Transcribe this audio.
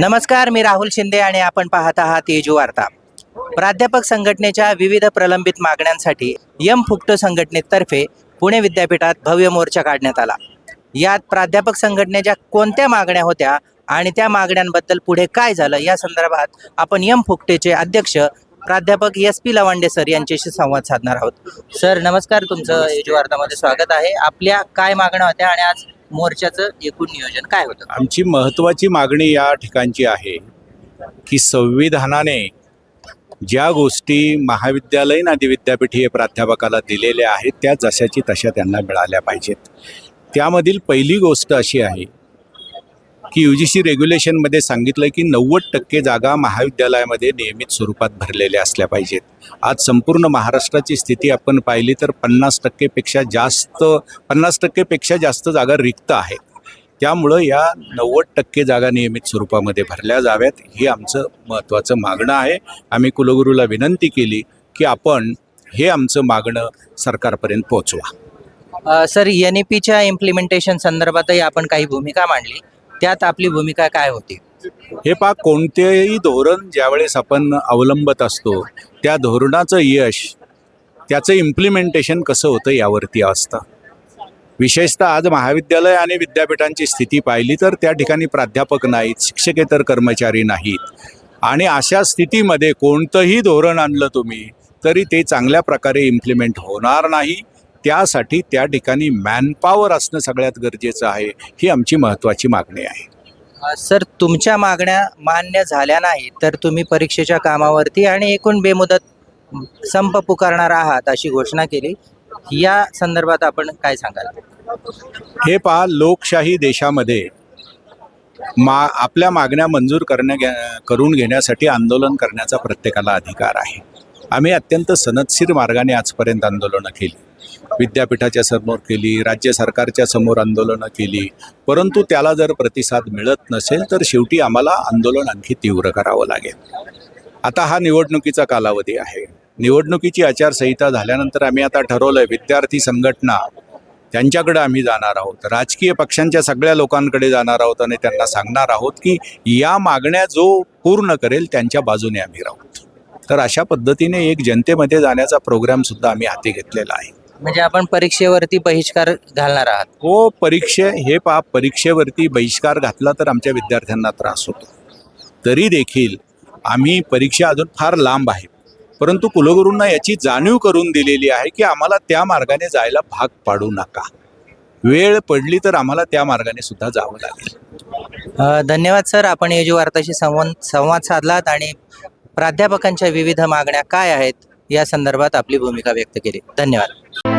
नमस्कार मी राहुल शिंदे आणि आपण पाहत आहात तेजू वार्ता. प्राध्यापक संघटनेच्या विविध प्रलंबित मागण्यांसाठी यम फुकटो संघटनेतर्फे पुणे विद्यापीठात भव्य मोर्चा काढण्यात आला. यात प्राध्यापक संघटनेच्या कोणत्या मागण्या होत्या आणि त्या मागण्यांबद्दल पुढे काय झालं या संदर्भात आपण यम फुकटेचे अध्यक्ष प्राध्यापक एस पी लवांडे सर यांच्याशी संवाद साधणार आहोत. सर नमस्कार तुमचं तेजू वार्तामध्ये स्वागत आहे. आपल्या काय मागण्या होत्या आणि आज मोर्चाचं एकूण नियोजन काय होतं? आमची महत्त्वाची मागणी या ठिकाणची आहे की संविधानाने ज्या गोष्टी महाविद्यालयीन आदी विद्यापीठीय प्राध्यापकाला दिलेल्या आहेत त्या जशाची तशा त्यांना मिळाल्या पाहिजेत. त्यामधील पहिली गोष्ट अशी आहे की यू जी सी रेग्युलेशनमध्ये सांगितलं की नव्वद टक्के जागा महाविद्यालयामध्ये नियमित स्वरूपात भरलेल्या असल्या पाहिजेत. आज संपूर्ण महाराष्ट्राची स्थिती आपण पाहिली तर पन्नास टक्केपेक्षा जास्त पन्नास टक्केपेक्षा जास्त जागा रिक्त आहेत. त्यामुळं या नव्वद टक्के जागा नियमित स्वरूपामध्ये भरल्या जाव्यात हे आमचं महत्त्वाचं मागणं आहे. आम्ही कुलगुरूला विनंती केली की आपण हे आमचं मागणं सरकारपर्यंत पोहोचवा. सर एन ई पीच्या इम्प्लिमेंटेशन संदर्भातही आपण काही भूमिका मांडली. त्यात आपली भूमिका काय होती? हे पा कोणतेही धोरण ज्यावेळेस आपण अवलंबत असतो त्या धोरणाचं यश त्याचं इम्प्लिमेंटेशन कसं होतं यावरती असतं. विशेषतः आज महाविद्यालय आणि विद्यापीठांची स्थिती पाहिली तर त्या ठिकाणी प्राध्यापक नाहीत शिक्षकेतर कर्मचारी नाहीत. आणि अशा स्थितीमध्ये कोणतंही धोरण आणलं तुम्ही तरी ते चांगल्या प्रकारे इम्प्लिमेंट होणार नाही. त्यासाठी त्या ठिकाणी मॅनपॉवर असणं सगळ्यात गरजेचं आहे ही आमची महत्त्वाची मागणी आहे. सर तुमच्या मागण्या मान्य झाल्या नाही तर तुम्ही परीक्षेच्या कामावरती आणि एकूण बेमुदत संप पुकारणार आहात अशी घोषणा केली. या संदर्भात आपण काय सांगाल? हे पहा लोकशाही देशामध्ये मा आपल्या मागण्या मंजूर करण्या घ्या करून घेण्यासाठी आंदोलन करण्याचा प्रत्येकाला अधिकार आहे. आम्ही अत्यंत सनदशीर मार्गाने आजपर्यंत आंदोलनं केली. विद्यापीठाच्या समोर केली राज्य सरकारच्या समोर आंदोलनं केली. परंतु त्याला जर प्रतिसाद मिळत नसेल तर शेवटी आम्हाला आंदोलन आणखी तीव्र करावं लागेल. आता हा निवडणुकीचा कालावधी आहे. निवडणुकीची आचारसंहिता झाल्यानंतर आम्ही आता ठरवलं आहे विद्यार्थी संघटना त्यांच्याकडे आम्ही जाणार आहोत. राजकीय पक्षांच्या सगळ्या लोकांकडे जाणार आहोत आणि त्यांना सांगणार आहोत की या मागण्या जो पूर्ण करेल त्यांच्या बाजूने आम्ही राहू. तर अशा पद्धतीने एक जनतेमध्ये जाण्याचा प्रोग्राम सुद्धा आम्ही हाती घेतलेला आहे. म्हणजे आपण परीक्षेवरती बहिष्कार घालणार आहात. हो परीक्षे हे पा परीक्षेवरती बहिष्कार घातला तर आमच्या विद्यार्थ्यांना त्रास होतो. तरी देखील आम्ही परीक्षा अजून फार लांब आहे. परंतु कुलगुरूंना याची जाणीव करून दिलेली आहे की आम्हाला त्या मार्गाने जायला भाग पाडू नका. वेळ पडली तर आम्हाला त्या मार्गाने सुद्धा जावं लागेल. धन्यवाद सर. आपण एजू वार्ताशी संवाद संवाद साधलात आणि प्राध्यापकांच्या विविध मागण्या काय आहेत या संदर्भात आपली भूमिका व्यक्त केली. धन्यवाद.